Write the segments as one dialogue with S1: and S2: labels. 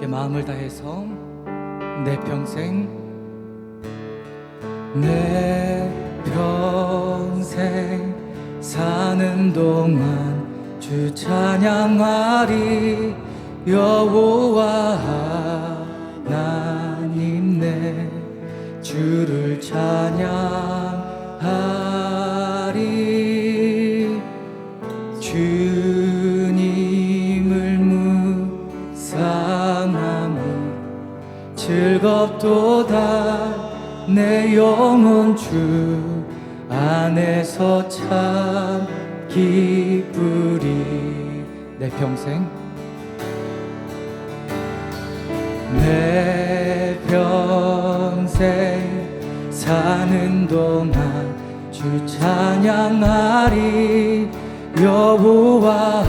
S1: 함께 마음을 다해서 내 평생 내 평생 사는 동안 주 찬양하리 여호와 하나님 내 주를 찬양 즐겁도다. 내 영혼 주 안에서 참 기쁘리. 내 평생. 내 평생 사는 동안 주 찬양하리. 여호와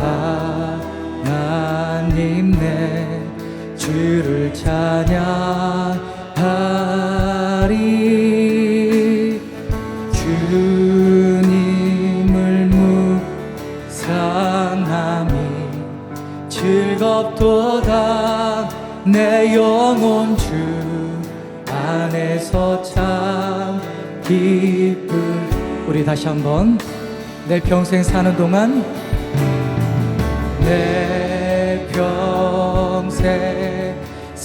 S1: 하나님 내 주를 찬양하리. 주님을 묵상함이 즐겁도다. 내 영혼 주 안에서 참 기쁠. 우리 다시 한번 내 평생 사는 동안 내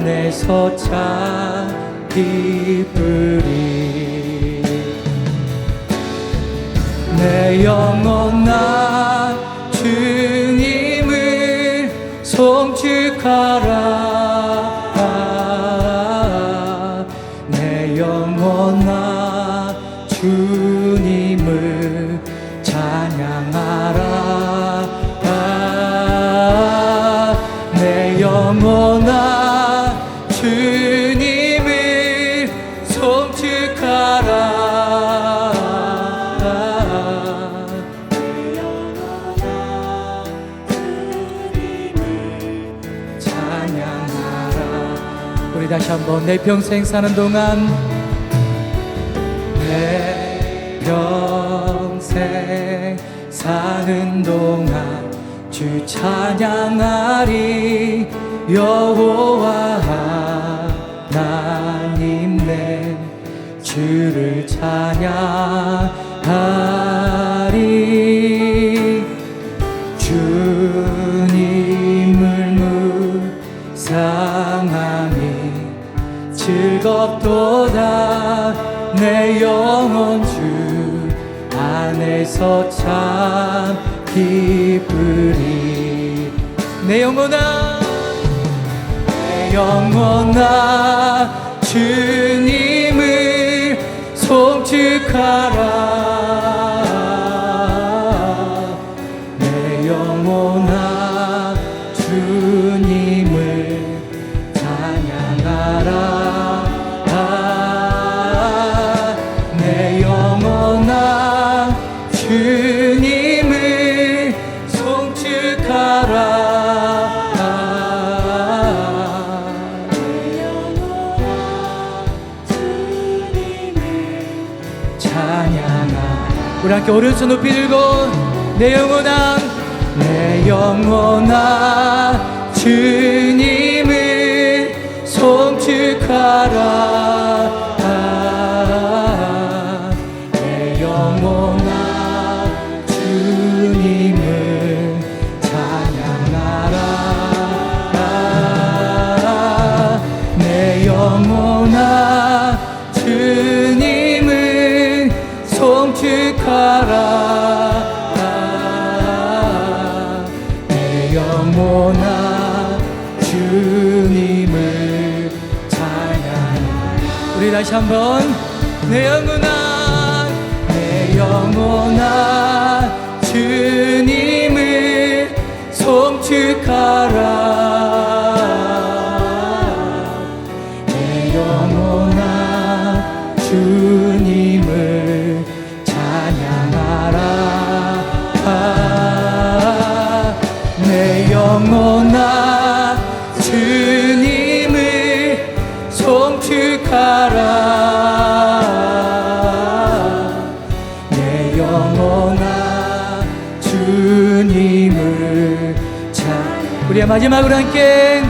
S1: 안에서 참 기쁘리 내 영혼아 주님을 송축하라 송축하라 찬양하라. 우리 다시 한번 내 평생 사는 동안 내 평생 사는 동안 주 찬양하리 여호와 하나님 내 주를 찬양하리. 주님을 묵상함이 즐겁도다. 내 영혼 주 안에서 참 기쁘리. 내 영혼아 내 영혼아 주님을 내 영혼아 주님을 찬양하라. 아, 내 영혼아 주님을 송축하라 우리 함께 오른 손 높이 들고 내 영혼아 내 영혼아 주님을 송축하라 다시 한번. 내 영혼아 내 영혼아 주님을 송축하라 마지막으로 함께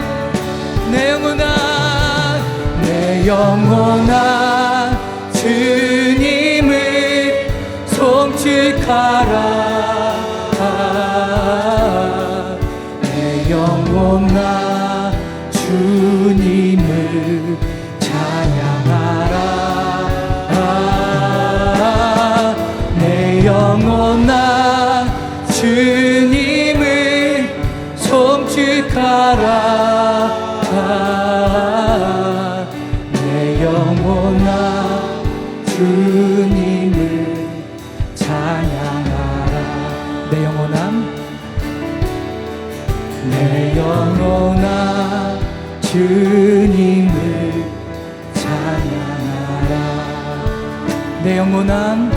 S1: 영혼아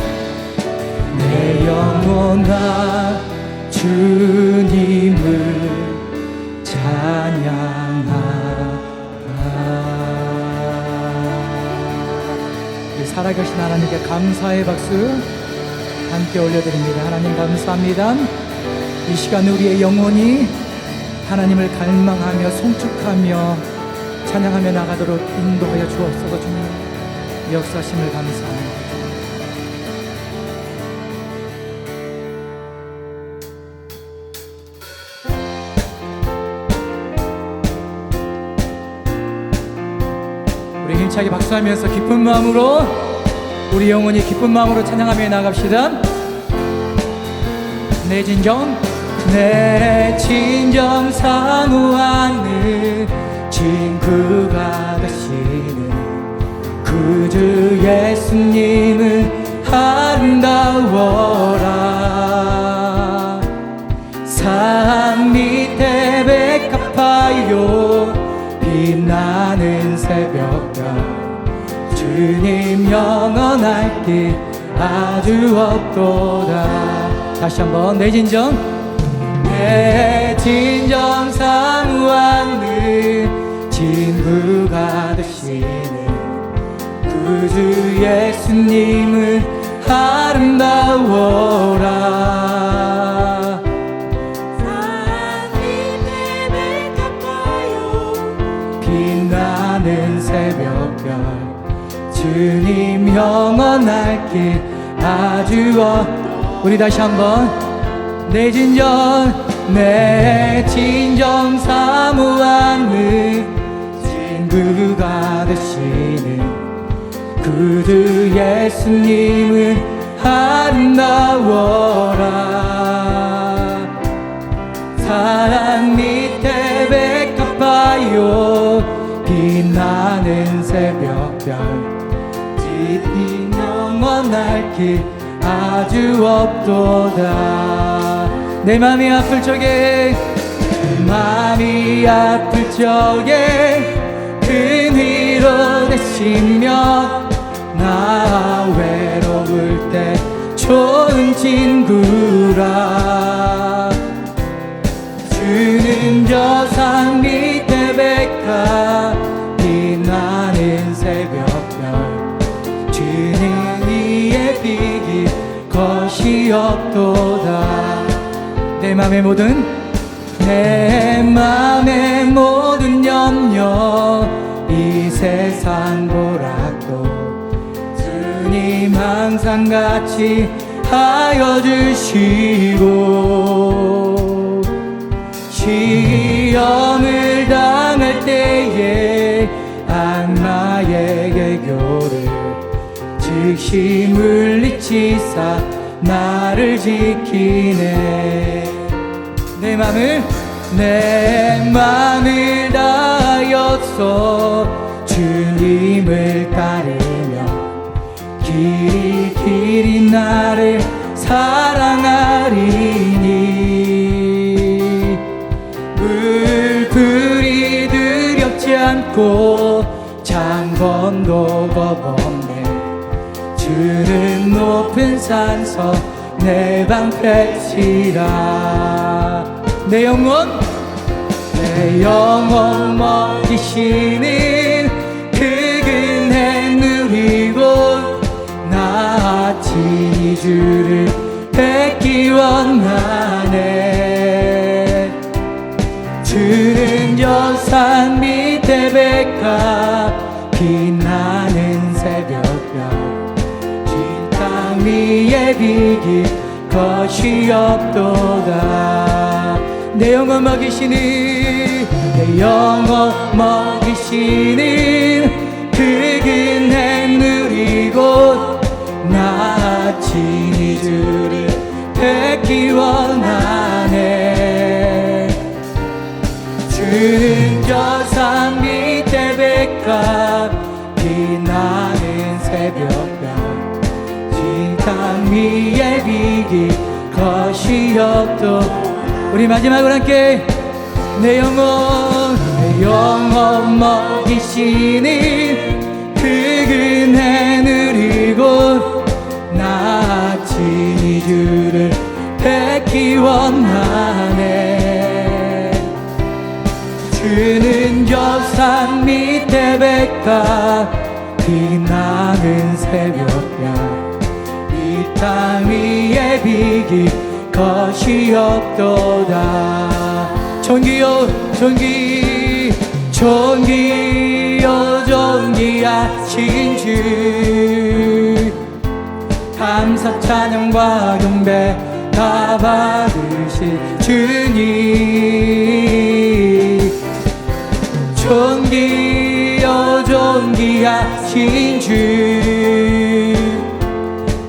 S1: 내 영혼아 주님을 찬양하라. 우리 살아계신 하나님께 감사의 박수 함께 올려드립니다. 하나님 감사합니다. 이 시간 우리의 영혼이 하나님을 갈망하며 송축하며 찬양하며 나가도록 인도하여 주옵소서 주님. 역사심을 감사합니다 힘차게 박수하면서 기쁜 마음으로 우리 영혼이 기쁜 마음으로 찬양하며 나갑시다. 내 진정 내 진정 사모하는 친구가 되시는 그주 예수님은 아름다워라 길 아주 없도다. 다시 한번 내 진정. 내 진정 사모하는 친구가 되시는 구주 예수님은 아름다워라 주님 영원할 길 아주 어. 우리 다시 한번 내 진정 내 진정 사모하는 친구가 되시는 그주 예수님은 아름다워라. 사랑 밑에 백합하여 빛나는 새벽별 짙은 영원할 길 아주 없도다. 내 맘이 아플 적에 내 맘이 아플 적에 큰 위로 되시며 나 외로울 때 좋은 친구라 없도다. 내 맘의 모든 내 맘의 모든 염려 이 세상 보라도 주님 항상 같이 하여 주시고 시험을 당할 때에 악마의 개교를 즉시 물리치사 나를 지키네. 내 맘을 내 맘을 다하여서 주님을 따르며 길이 길이 나를 사랑하리니. 물풀이 두렵지 않고 장건도 겁없 흐르는 높은 산서 내 방패치라. 내 영혼 내 영혼 먹이시는 그근혜 누리고 나아치니 주를 뵙기 원하네. 주는 여산 밑에 백합 비길 것이 없도다. 내 영혼 먹이시는 내 영혼 먹이시는 그 그네 누리고 나 친히 주를 뵙기 원하네. 주는 저산 밑에 백합 위에 비길 것이 없도. 우리 마지막으로 함께 내 영혼 내 영혼 먹이시는 그 그네 누리고 나 친히 주를 뵙기 원하네. 주는 저산 밑에 백합 빛나는 새벽별 이땅 위에 비길 것이 없도다. 존귀요 존귀 존귀요 존귀하신 주 감사 찬양과 경배 다 받으실 주님. 존귀요 존귀하신 주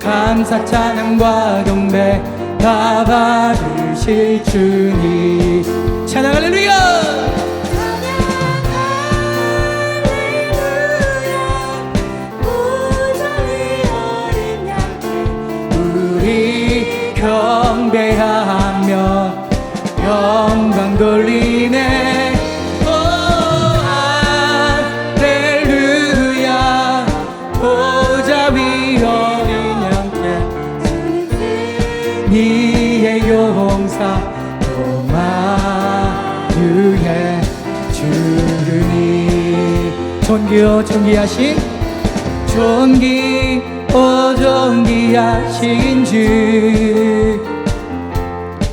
S1: 감사 찬양과 경배 다 받으실 주님. 찬양 할렐루야 존귀요 존귀하신 존귀 오 존귀하신 주.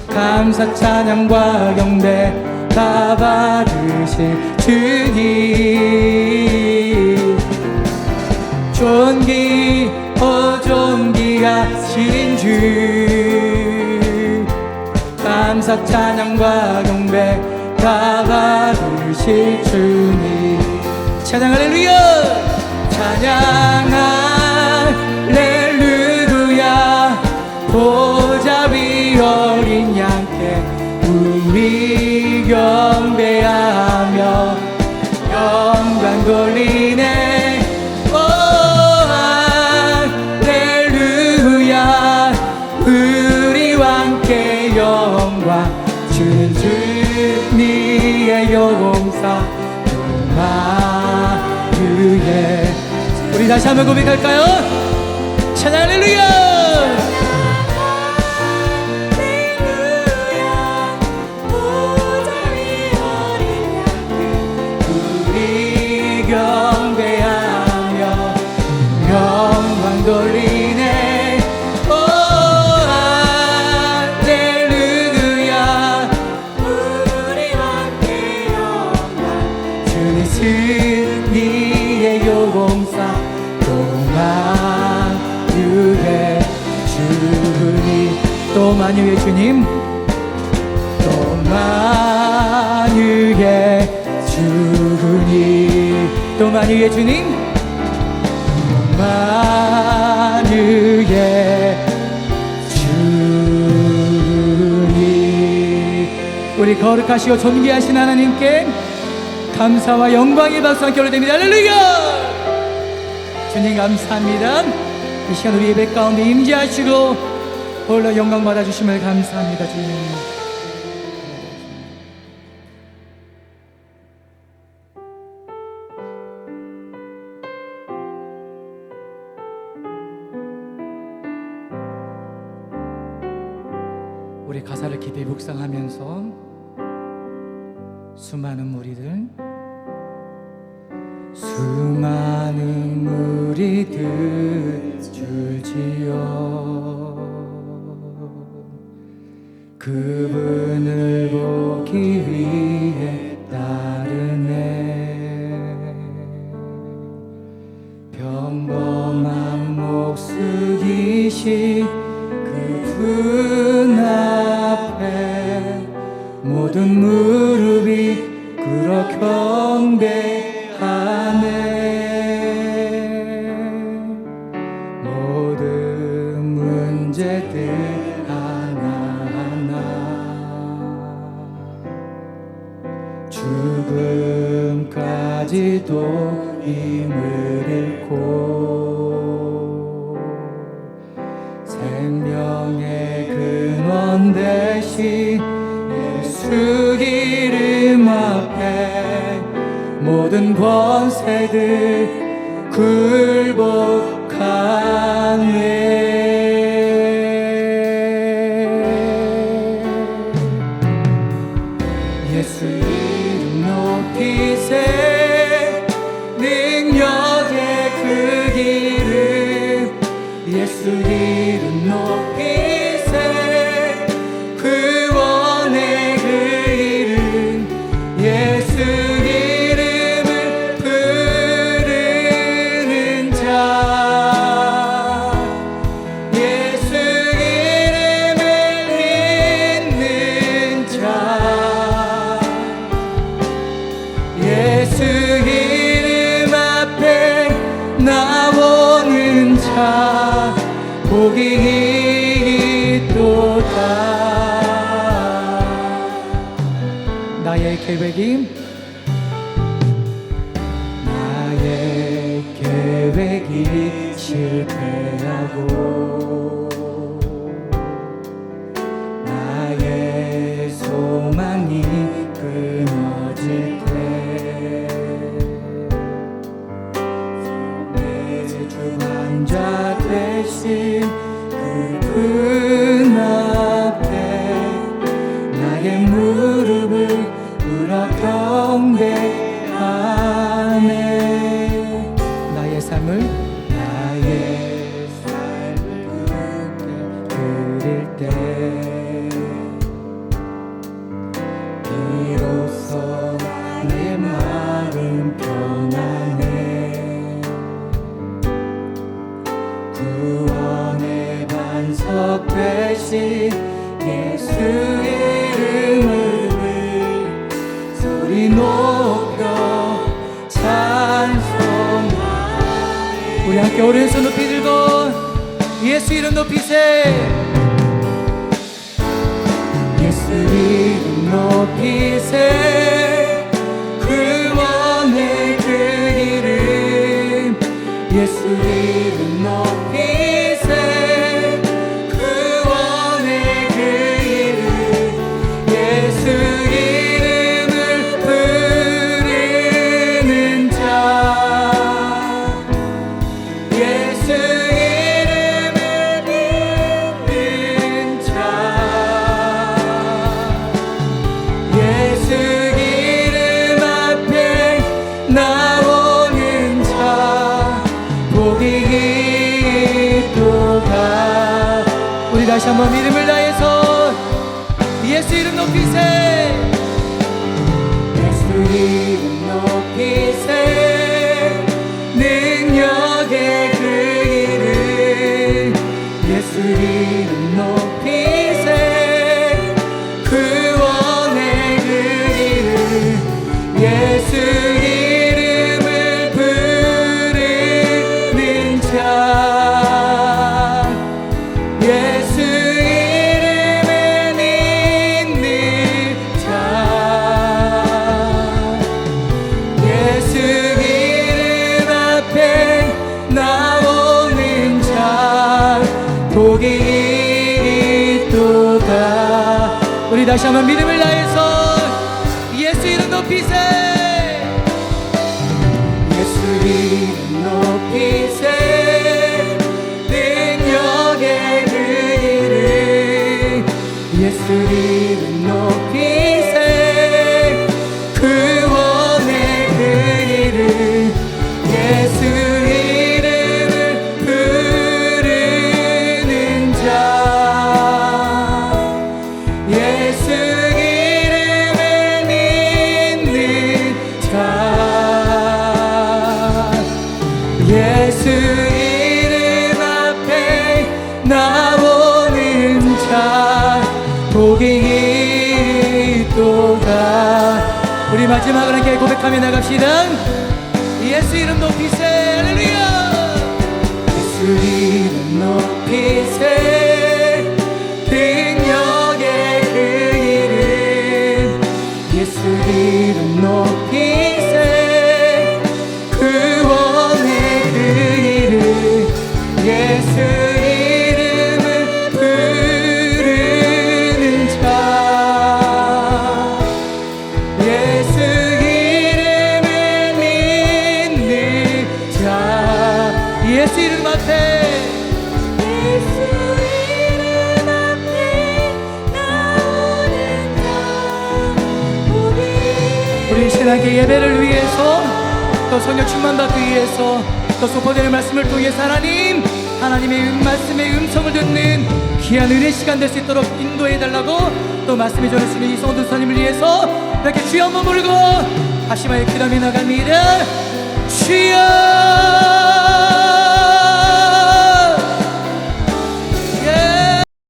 S1: 감사 찬양과 경배 다 받으실 주님. 존귀 오 존귀하신 주. 감사 찬양과 경배 다 받으실 주님 찬양 할렐루야! 찬양 할렐루야! 위 어린 양께 우리 경배하며 영광 돌리네. 영광 주님의 용사 다시 한번 고백할까요? 찬양 할렐루야 또만유해 주님. 또만 유해 주님. 또만 유해 주님. 또만 유해 주님. 또만 유해 주님. 우리 거룩하시고 존귀하신 하나님께 감사와 영광의 박수 함께 올려드립니다. 할렐루야 주님 감사합니다. 이 시간 우리 예배 가운데 임재하시고 홀로 영광 받아주심을 감사합니다 주님. 우리 가사를 기대 묵상하면서 수많은 무리들 그 많은 무리들 줄지어. 그분을 보기 위해 따르네. 평범한 목숨이신 그분 앞에 모든 무릎이 꿇어 경배 안에 모든 문제들 하나하나 죽음까지도 임을 모든 권세들 굴복 다 복이 있도다. 나의 계획이 나의 계획이 실패하고 다시 한번 믿음을 다해서 예수 이름 높이세. 예수 이름 높이세. 복이 있도다. 우리 다시 한번 믿음을 다해서 예수 이름 앞에 나오는 자 복이 있도다. 우리 마지막으로 함께 고백하며 나갑시다. 우리 신앙의 예배를 위해서 또 성령 충만 받기 위해서 또 소포되는 말씀을 통해서 하나님 하나님의 음, 말씀의 음성을 듣는 귀한 은혜 시간 될 수 있도록 인도해 달라고 또 말씀해 전하시는 이성도 선님을 위해서 이렇게 주여 한번 부르고 다시 말해 기도하며 나갑니다 주여